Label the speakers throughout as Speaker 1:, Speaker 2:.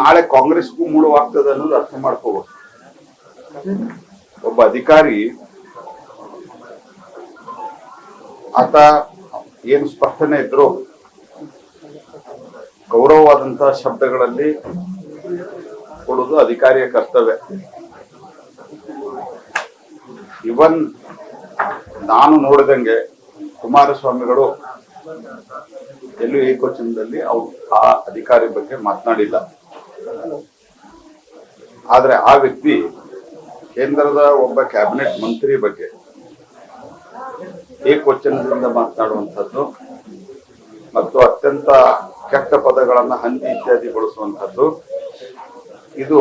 Speaker 1: ನಾಳೆ ಕಾಂಗ್ರೆಸ್ಗೂ ಮೂಡವಾಗ್ತದೆ ಅನ್ನೋದು ಅರ್ಥ ಮಾಡ್ಕೋಬೇಕು ಒಬ್ಬ ಅಧಿಕಾರಿ ಆತ ಏನು ಸ್ಪಷ್ಟನೆ ಇದ್ರು ಗೌರವವಾದಂತಹ ಶಬ್ದಗಳಲ್ಲಿ ಕೊಡುವುದು ಅಧಿಕಾರಿಯ ಕರ್ತವ್ಯ. ಇವನ್ ನಾನು ನೋಡಿದಂಗೆ ಕುಮಾರಸ್ವಾಮಿಗಳು ಎಲ್ಲೂ ಏಕವಚನದಲ್ಲಿ ಅವ್ರು ಆ ಅಧಿಕಾರಿ ಬಗ್ಗೆ ಮಾತನಾಡಿಲ್ಲ. ಆದ್ರೆ ಆ ವ್ಯಕ್ತಿ ಕೇಂದ್ರದ ಒಬ್ಬ ಕ್ಯಾಬಿನೆಟ್ ಮಂತ್ರಿ ಬಗ್ಗೆ ಏಕವಚನದಿಂದ ಮಾತನಾಡುವಂಥದ್ದು ಮತ್ತು ಅತ್ಯಂತ ಕೆಟ್ಟ ಪದಗಳನ್ನು ಹಂದಿ ಇತ್ಯಾದಿ ಬಳಸುವಂಥದ್ದು. ಇದು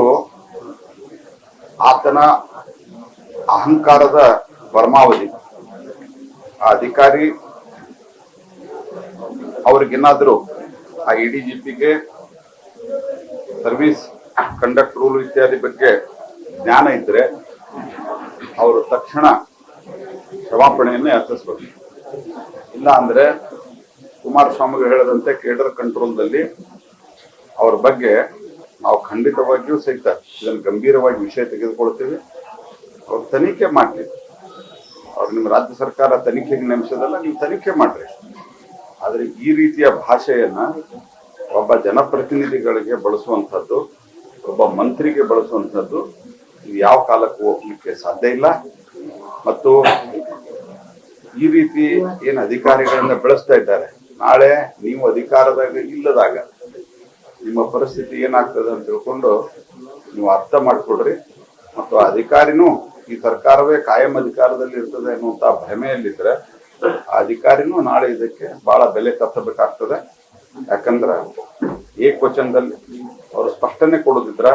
Speaker 1: ಆತನ ಅಹಂಕಾರದ ಪರಮಾವಧಿ ಆ ಅಧಿಕಾರಿ ಅವ್ರಿಗೇನಾದ್ರೂ ಆ ಇ ಜಿ ಪಿಗೆ ಸರ್ವಿಸ್ ಕಂಡಕ್ಟ್ ರೂಲ್ ಇತ್ಯಾದಿ ಬಗ್ಗೆ ಜ್ಞಾನ ಇದ್ರೆ ಅವರು ತಕ್ಷಣ ಕ್ಷಮಾಪಣೆಯನ್ನು ಯಾಚಿಸ್ಬೇಕು ಇಲ್ಲ ಅಂದ್ರೆ ಕುಮಾರಸ್ವಾಮಿಗೆ ಹೇಳದಂತೆ ಕೇಡರ್ ಕಂಟ್ರೋಲ್ದಲ್ಲಿ ಅವ್ರ ಬಗ್ಗೆ ನಾವು ಖಂಡಿತವಾಗಿಯೂ ಸಹಿತ ಇದನ್ನು ಗಂಭೀರವಾಗಿ ವಿಷಯ ತೆಗೆದುಕೊಳ್ತೀವಿ. ಅವ್ರು ತನಿಖೆ ಮಾಡಲಿ. ಅವ್ರು ನಿಮ್ಮ ರಾಜ್ಯ ಸರ್ಕಾರ ತನಿಖೆಗೆ ನೇಮಿಸೋದಲ್ಲ ನೀವು ತನಿಖೆ ಮಾಡ್ರಿ. ಆದರೆ ಈ ರೀತಿಯ ಭಾಷೆಯನ್ನು ಒಬ್ಬ ಜನಪ್ರತಿನಿಧಿಗಳಿಗೆ ಬಳಸುವಂಥದ್ದು ಒಬ್ಬ ಮಂತ್ರಿಗೆ ಬಳಸುವಂಥದ್ದು ಇದು ಯಾವ ಕಾಲಕ್ಕೂ ಹೋಗ್ಲಿಕ್ಕೆ ಸಾಧ್ಯ ಇಲ್ಲ. ಮತ್ತು ಈ ರೀತಿ ಏನು ಅಧಿಕಾರಿಗಳನ್ನ ಬೆಳೆಸ್ತಾ ಇದ್ದಾರೆ. ನಾಳೆ ನೀವು ಅಧಿಕಾರದಾಗ ಇಲ್ಲದಾಗ ನಿಮ್ಮ ಪರಿಸ್ಥಿತಿ ಏನಾಗ್ತದೆ ಅಂತ ತಿಳ್ಕೊಂಡು ನೀವು ಅರ್ಥ ಮಾಡಿಕೊಡ್ರಿ ಮತ್ತು ಅಧಿಕಾರಿನೂ ಈ ಸರ್ಕಾರವೇ ಕಾಯಂ ಅಧಿಕಾರದಲ್ಲಿ ಇರ್ತದೆ ಅನ್ನುವಂತ ಭ್ರಮೆಯಲ್ಲಿದ್ರೆ ಆ ಅಧಿಕಾರಿನೂ ನಾಳೆ ಇದಕ್ಕೆ ಬಹಳ ಬೆಲೆ ಕಟ್ಟಬೇಕಾಗ್ತದೆ ಯಾಕಂದ್ರೆ ಏಕವಚನದಲ್ಲಿ ಅವರು ಸ್ಪಷ್ಟನೆ ಕೊಡೋದಿದ್ರ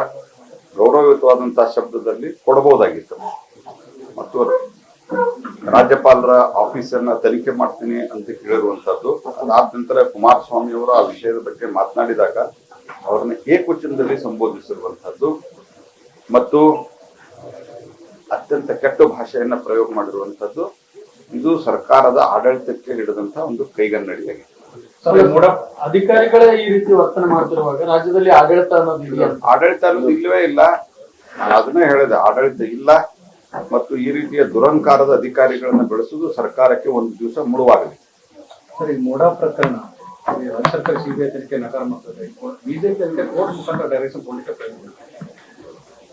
Speaker 1: ಗೌರವಯುತವಾದಂತಹ ಶಬ್ದದಲ್ಲಿ ಕೊಡಬಹುದಾಗಿತ್ತು. ಮತ್ತು ರಾಜ್ಯಪಾಲರ ಆಫೀಸನ್ನ ತನಿಖೆ ಮಾಡ್ತೀನಿ ಅಂತ ಕೇಳಿರುವಂತಹದ್ದು ಅದಾದ ನಂತರ ಕುಮಾರಸ್ವಾಮಿ ಅವರು ಆ ವಿಷಯದ ಬಗ್ಗೆ ಮಾತನಾಡಿದಾಗ ಅವರನ್ನ ಏಕವಚನದಲ್ಲಿ ಸಂಬೋಧಿಸಿರುವಂತಹದ್ದು ಮತ್ತು ಅತ್ಯಂತ ಕೆಟ್ಟ ಭಾಷೆಯನ್ನ ಪ್ರಯೋಗ ಮಾಡಿರುವಂತಹದ್ದು ಇದು ಸರ್ಕಾರದ ಆಡಳಿತಕ್ಕೆ ಹಿಡಿದಂತಹ ಒಂದು ಕೈಗನ್ನಡಿಯಾಗಿದೆ.
Speaker 2: ಅಧಿಕಾರಿಗಳೇ ಈ ರೀತಿ ವರ್ತನೆ ಮಾಡ್ತಿರುವಾಗ ರಾಜ್ಯದಲ್ಲಿ ಆಡಳಿತ ಅನ್ನೋದು ಇದೆಯಾ
Speaker 1: ಆಡಳಿತ ಅನ್ನೋದು ಇಲ್ಲವೇ ಇಲ್ಲ. ನಾನು ಅದನ್ನೇ ಹೇಳಿದೆ ಆಡಳಿತ ಇಲ್ಲ. ಮತ್ತು ಈ ರೀತಿಯ ದುರಂಕಾರದ ಅಧಿಕಾರಿಗಳನ್ನ ಬೆಳೆಸುವುದು ಸರ್ಕಾರಕ್ಕೆ ಒಂದು ದಿವಸ ಮುಳುವಾಗಲಿ.
Speaker 3: ಸರಿ ಈ ಮೋಡಾ ಪ್ರಕರಣ ಸರ್ಕಾರ ಸಿಬಿಐ ತನಿಖೆ ನಕಾರಾತ್ಮಕ ಬಿಜೆಪಿ ತನಿಖೆ ಕೋರ್ಟ್ ಮುಖಾಂತರ ಡೈರೆಕ್ಷನ್ ಕೊಡ್ಲಿಕ್ಕೆ ಪ್ರಯತ್ನ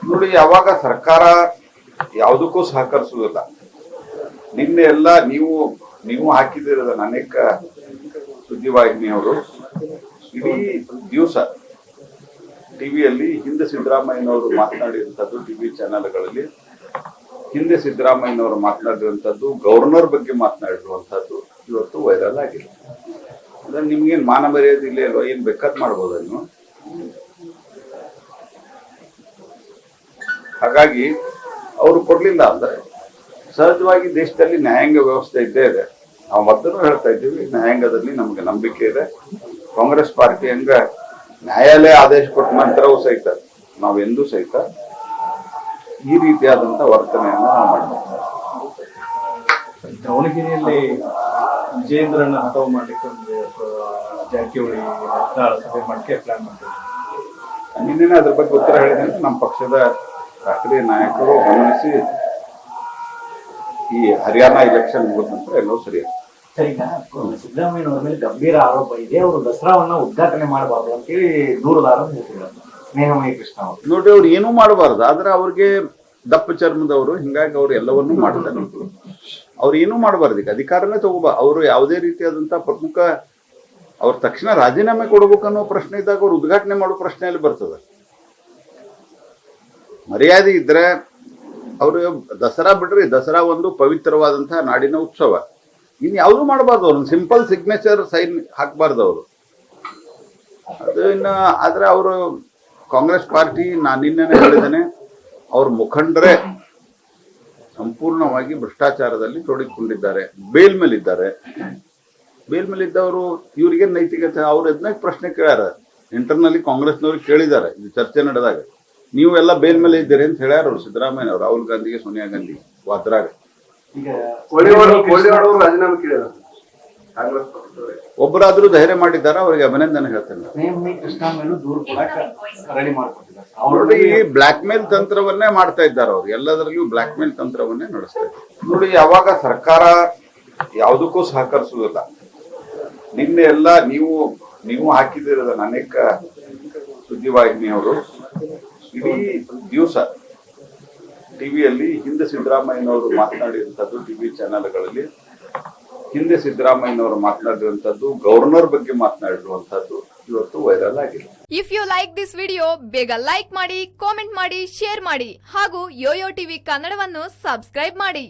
Speaker 1: ನೋಡಿ ಯಾವಾಗ ಸರ್ಕಾರ ಯಾವುದಕ್ಕೂ ಸಹಕರಿಸುವುದಿಲ್ಲ. ನಿನ್ನೆ ಎಲ್ಲ ನೀವು ನೀವು ಹಾಕಿದಿರೋದ ಅನೇಕ ಸುದ್ದಿವಾಹಿನಿಯವರು ಇಡೀ ದಿವಸ ಟಿವಿಯಲ್ಲಿ ಹಿಂದೆ ಸಿದ್ದರಾಮಯ್ಯನವರು ಮಾತನಾಡಿರುವಂಥದ್ದು ಟಿವಿ ಚಾನೆಲ್ಗಳಲ್ಲಿ, ಹಿಂದೆ ಸಿದ್ದರಾಮಯ್ಯನವರು ಮಾತನಾಡಿರುವಂಥದ್ದು ಗವರ್ನರ್ ಬಗ್ಗೆ ಮಾತನಾಡಿರುವಂಥದ್ದು ಇವತ್ತು ವೈರಲ್ ಆಗಿದೆ. ಅಂದ್ರೆ ನಿಮ್ಗೇನು ಮಾನ ಮರ್ಯಾದೆ ಇಲ್ಲೇ ಅಲ್ವಾ ಏನ್ ಬೇಕಾದ್ ಮಾಡ್ಬೋದ ನೀವು? ಹಾಗಾಗಿ ಅವರು ಕೊಡ್ಲಿಲ್ಲ ಅಂದ್ರೆ ಸಹಜವಾಗಿ ದೇಶದಲ್ಲಿ ನ್ಯಾಯಾಂಗ ವ್ಯವಸ್ಥೆ ಇದ್ದೇ ಇದೆ. ನಾವು ಮೊದಲು ಹೇಳ್ತಾ ಇದ್ದೀವಿ ನ್ಯಾಯಾಂಗದಲ್ಲಿ ನಮ್ಗೆ ನಂಬಿಕೆ ಇದೆ. ಕಾಂಗ್ರೆಸ್ ಪಾರ್ಟಿ ಹಂಗ ನ್ಯಾಯಾಲಯ ಆದೇಶ ಕೊಟ್ಟ ನಂತರವೂ ಸಹಿತ ನಾವೆಂದೂ ಸಹಿತ ಈ ರೀತಿಯಾದಂತ ವರ್ತನೆಯನ್ನು ನಾವು ಮಾಡ್ತೀವಿ
Speaker 3: ದಾವಣಗೆರೆಯಲ್ಲಿ ವಿಜೇಂದ್ರನ ಹಠವು ಮಾಡಲಿಕ್ಕೆ ಒಂದು ಜಾರಕಿಹೊಳಿ ಸಭೆ ಮಾಡಕ್ಕೆ ಪ್ಲಾನ್ ಮಾಡ್ತೀವಿ
Speaker 1: ನಿನ್ನೆ ಅದ್ರ ಬಗ್ಗೆ ಉತ್ತರ ಹೇಳಿದೆ ನಮ್ಮ ಪಕ್ಷದ ರಾಷ್ಟ್ರೀಯ ನಾಯಕರು ಗಮನಿಸಿ ಈ ಹರಿಯಾಣ ಇಲೆಕ್ಷನ್ ಮುಗಿದ ನಂತರ ಎಲ್ಲವೂ ಸರಿ
Speaker 4: ಸರ್ ಈಗ ಸಿದ್ದರಾಮಯ್ಯನವರ ಮೇಲೆ ಗಂಭೀರ ಆರೋಪ ಇದೆ. ಅವರು ದಸರಾವನ್ನ ಉದ್ಘಾಟನೆ ಮಾಡಬಾರ್ದು ಅಂತೇಳಿ ದೂರದಾರ ಹೇಳ್ತಿದ್ದಾರೆ. ಸ್ನೇಹಮಯ ಕೃಷ್ಣ
Speaker 1: ನೋಡ್ರಿ ಅವ್ರು ಏನೂ ಮಾಡಬಾರ್ದು. ಆದ್ರೆ ಅವ್ರಿಗೆ ದಪ್ಪ ಚರ್ಮದವರು, ಹಿಂಗಾಗಿ ಅವ್ರು ಎಲ್ಲವನ್ನೂ ಮಾಡ್ತಾರೆ. ಅವ್ರು ಏನೂ ಮಾಡಬಾರ್ದು. ಈಗ ಅಧಿಕಾರನೇ ತಗೋಬ, ಅವರು ಯಾವುದೇ ರೀತಿಯಾದಂತಹ ಪ್ರಮುಖ ಅವ್ರ ತಕ್ಷಣ ರಾಜೀನಾಮೆ ಕೊಡಬೇಕು ಅನ್ನೋ ಪ್ರಶ್ನೆ ಇದ್ದಾಗ ಅವ್ರು ಉದ್ಘಾಟನೆ ಮಾಡೋ ಪ್ರಶ್ನೆಯಲ್ಲಿ ಬರ್ತದೆ. ಮರ್ಯಾದೆ ಇದ್ರೆ ಅವರು ದಸರಾ ಬಿಡ್ರಿ, ದಸರಾ ಒಂದು ಪವಿತ್ರವಾದಂತಹ ನಾಡಿನ ಉತ್ಸವ. ಇನ್ ಯಾವುದು ಮಾಡಬಾರ್ದು ಅವ್ರು. ಸಿಂಪಲ್ ಸಿಗ್ನೇಚರ್ ಸೈನ್ ಹಾಕಬಾರ್ದು ಅವರು. ಅದು ಇನ್ನ ಆದ್ರೆ ಅವರು ಕಾಂಗ್ರೆಸ್ ಪಾರ್ಟಿ ನಾನು ನಿನ್ನೆ ಹೇಳಿದ್ದೇನೆ. ಅವ್ರ ಮುಖಂಡರೇ ಸಂಪೂರ್ಣವಾಗಿ ಭ್ರಷ್ಟಾಚಾರದಲ್ಲಿ ತೊಡಗಿಕೊಂಡಿದ್ದಾರೆ. ಬೇಲ್ ಮೇಲಿದ್ದಾರೆ. ಬೇಲ್ ಮೇಲಿದ್ದವರು ಇವ್ರಿಗೆ ನೈತಿಕತೆ, ಅವ್ರು ಎದ್ನಾಗ ಪ್ರಶ್ನೆ ಕೇಳ್ಯಾರ. ಇಂಟರ್ನಲ್ಲಿ ಕಾಂಗ್ರೆಸ್ನವ್ರು ಕೇಳಿದ್ದಾರೆ. ಇದು ಚರ್ಚೆ ನಡೆದಾಗ. ನೀವು ಎಲ್ಲ ಬೇಲ್ ಮೇಲೆ ಇದ್ದೀರಿ ಅಂತ ಹೇಳ್ಯಾರ ಅವ್ರು. ಸಿದ್ದರಾಮಯ್ಯ ರಾಹುಲ್ ಗಾಂಧಿಗೆ, ಸೋನಿಯಾ ಗಾಂಧಿ, ವಾದ್ರಾಗ.
Speaker 4: ಈಗ
Speaker 5: ರಾಜೀನಾಮೆ ಕೇಳಿದ್ರು.
Speaker 1: ಕಾಂಗ್ರೆಸ್ ಪಕ್ಷದವರೇ. ಒಬ್ಬರಾದ್ರೂ ಧೈರ್ಯ ಮಾಡಿದ್ದಾರೆ? ಅವರಿಗೆ ಅಭಿನಂದನೆ ಹೇಳ್ತೇನೆ.
Speaker 4: ನೇಮನಿ ಕೃಷ್ಣ ಮೇಲೂ ದೂರು ಕೂಡ ರೆಡಿ ಮಾಡ್ಕೊಟ್ಟಿದ್ದಾರೆ.
Speaker 1: ನೋಡಿ
Speaker 4: ಈ
Speaker 1: ಬ್ಲಾಕ್ ಮೇಲ್ ತಂತ್ರವನ್ನೇ ಮಾಡ್ತಾ ಇದ್ದಾರೆ ಅವ್ರು. ಎಲ್ಲದರಲ್ಲೂ ಬ್ಲಾಕ್ ಮೇಲ್ ತಂತ್ರವನ್ನೇ ನಡೆಸ್ತಾ ಇದ್ದಾರೆ. ನೋಡಿ ಯಾವಾಗ ಸರ್ಕಾರ ಯಾವುದಕ್ಕೂ ಸಹಕರಿಸುವುದಿಲ್ಲ. ನಿನ್ನೆ ಎಲ್ಲ ನೀವು ನೀವು ಹಾಕಿದಿರದ ಅನೇಕ ಸುದ್ದಿವಾಹಿನಿಯವರು ಇಡೀ ದಿವಸ ಟಿವಿಯಲ್ಲಿ ಹಿಂದೆ ಸಿದ್ದರಾಮಯ್ಯನವರು ಮಾತನಾಡಿದಂಥದ್ದು ಟಿವಿ ಚಾನೆಲ್ಗಳಲ್ಲಿ. ಹಿಂದೆ ಸಿದ್ದರಾಮಯ್ಯನವರು ಮಾತನಾಡಿರುವಂಥದ್ದು ಗವರ್ನರ್ ಬಗ್ಗೆ ಮಾತನಾಡಿರುವಂಥದ್ದು ಇವತ್ತು ವೈರಲ್ ಆಗಿದೆ.
Speaker 5: If you like this video ಬೇಗ ಲೈಕ್ ಮಾಡಿ ಕಾಮೆಂಟ್ ಮಾಡಿ ಶೇರ್ ಮಾಡಿ ಹಾಗೂ ಯೋಯೋ ಟಿವಿ ಕನ್ನಡವನ್ನು ಸಬ್ಸ್ಕ್ರೈಬ್ ಮಾಡಿ.